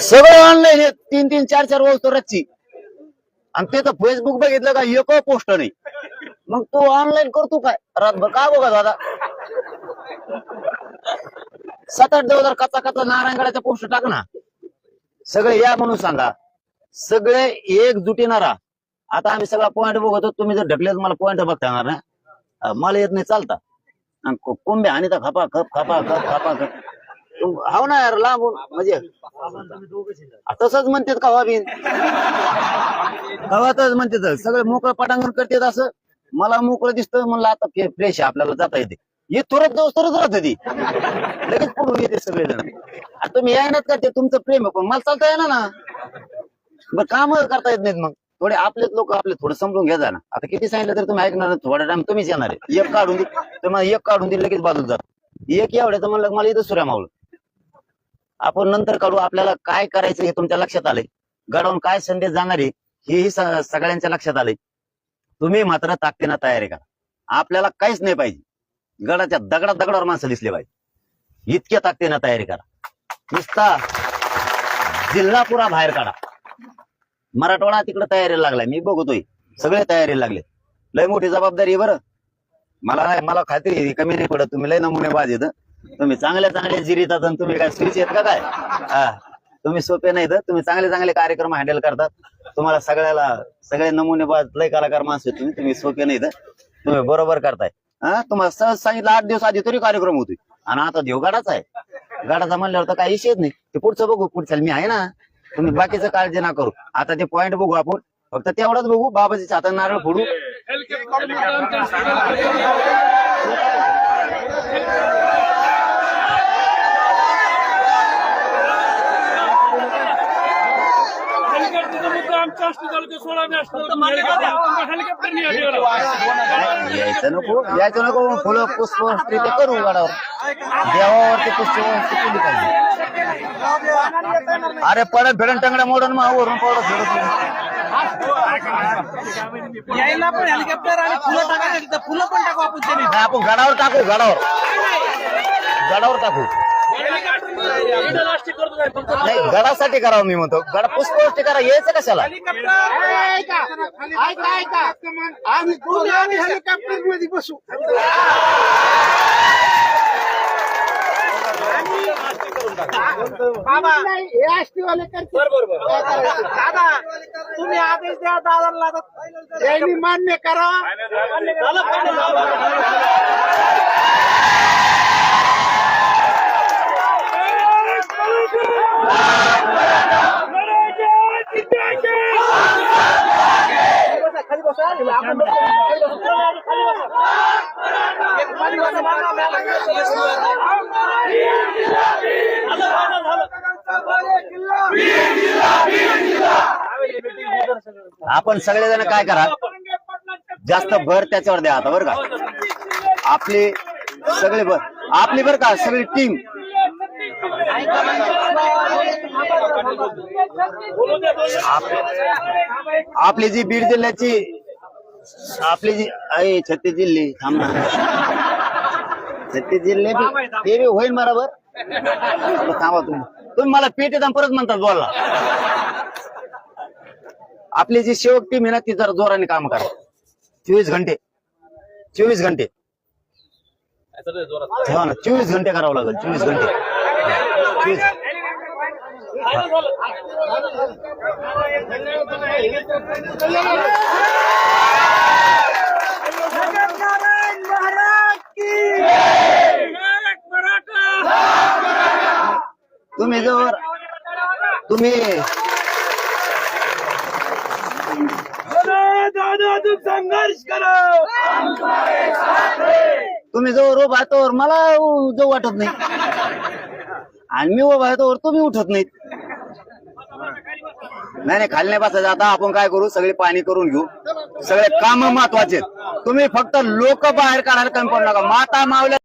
सगळं ऑनलाईन हे तीन तीन चार चार वस्तू रच्ची आणि ते तर फेसबुक बघितलं का एक पोस्ट नाही. मग तू ऑनलाईन करतो काय? रातभर का बघा दादा सात आठ दिवस कचा कचा नारायणगडाचा पोस्ट टाक ना. सगळे या म्हणून सांगा. सगळे एकजुटीनं राहा आता आम्ही सगळा पॉईंट बघतो तुम्ही जर ढकलेत मला पॉईंट बघता येणार ना? मला येत नाही चालता. आणि को- कोंबे आणि तर खपा खप खपा खप खपा खप. हो हाव ना यार लांबून म्हणजे तसंच म्हणतात का हो बिन गावातच म्हणतात सगळं मोकळं पटांगण करतात असं. मला मोकळं दिसतं म्हणलं आता फ्रेश आहे आपल्याला जाता येते. हे तुरत दिवस तरच राहत ती. लगेच पडून येते सगळेजण. आता तुम्ही येणार का ते तुमचं प्रेम आहे पण मला चालता येणार ना. बरं काम करता येत नाहीत मग. थोडे आपलेच लोक आपले थोडं समजून घ्या ना आता किती सांगितलं तर तुम्ही ऐकणार नाही. थोडा टाइम तुम्हीच येणार आहे. एक काढून दे तुम्हाला एक काढून दिली लगेच बाजूला जात एक एवढ्याचं म्हणलं मला इथं सुऱ्या मावलं आपण नंतर काढू आपल्याला काय करायचं हे तुमच्या लक्षात आलंय. गडावून काय संदेश जाणार आहे हेही स- सगळ्यांच्या लक्षात आलंय. तुम्ही मात्र ताकदीनं तयारी करा आपल्याला काहीच नाही पाहिजे. गडाच्या दगडा दगडावर माणसं दिसले पाहिजे. इतक्या ताकदीनं तयारी करा. नुसता जिल्हा पुरा बाहेर काढा. मराठवाडा तिकडे तयारीला लागलाय. मी बघतोय. सगळे तयारीला लागले. लय मोठी जबाबदारी आहे बरं. मला नाही मला खात्री आहे, कमी नाही पडत. तुम्ही लय नमुने बाज येत तुम्ही चांगल्या चांगले जिरीतात आणि तुम्ही काय स्विच येत का काय? हा. तुम्ही सोपे नाही तर तुम्ही चांगले चांगले कार्यक्रम हँडल करतात. तुम्हाला सगळ्याला सगळे नमुने बाज लय कलाकार माणसं आहेत तुम्ही. तुम्ही सोपे तर तुम्ही बरोबर करताय. हा? तुम्हाला सहज सांगितलं आठ दिवस आधी तरी कार्यक्रम होतोय. आणि आता देव गाडाचा आहे. गाडाचा म्हणल्यावर तर काही विषयच नाही. ते पुढचं बघू पुढच्या मी आहे ना. तुम्ही बाकीचं काळजी ना करू. आता ते पॉइंट बघू आपण. फक्त तेवढाच बघू. बाबाच्या हातात नारळ फोडू. हेलिकॉप्टरचा तालुक्यात सोळा मी हेलिकॉप्टर यायचं नको यायचं नको फुलं पुष्प ते करू गाडावर देवावरती पुष्प केली पाहिजे अरे परत भेडन टंगड्या मोडून मग वरून पडत फिरत यायला पण हेलिकॉप्टर आणि फुलं टाकायचं फुलं पण टाकू आपण त्याने. आपण गडावर टाकू गडावर गडावर टाकू. नाही गडासाठी करावं मी म्हणतो. गडा पुष्पवृष्टी करा यायचं कशाला? ऐका ऐका आम्ही हेलिकॉप्टरमध्ये बसू. बाबा हे आष्टीवाले दादा तुम्ही आदेश द्या दादाला त्यांनी मान्य करा खाली बसा आपण सगळेजण काय करा? जास्त भर त्याच्यावर द्या आता बरं का? आपली सगळे भर आपली बरं का सगळी टीम आपली जी बीड जिल्ह्याची आपली जी आहे छत्तीस जिल्हे थांब ना. छत्तीस जिल्हे ते बी होईल बरोबर? थांबा तुम्ही. तुम्ही मला पेट येतात परत म्हणतात बोलला आपली जी शेवट टीम आहे ना ती जरा जोराने काम करा. चोवीस घंटे. चोवीस घंटे. हो ना चोवीस घंटे करावं लागेल चोवीस घंटे. चोवीस तुम्ही जर. तुम्ही. संघर्ष करा तुम्ही जवळ उभा आहे तोवर मला जो वाटत नाही. आणि मी उभा आहे तोवर तुम्ही उठत नाहीत. नाही नाही खाली नाही बसायचं. आता आपण काय करू? सगळे पाणी करून घेऊ. सगळे काम महत्त्वाचे तुम्ही फक्त लोक बाहेर काढायला कमी पडू नका. माता मावल्या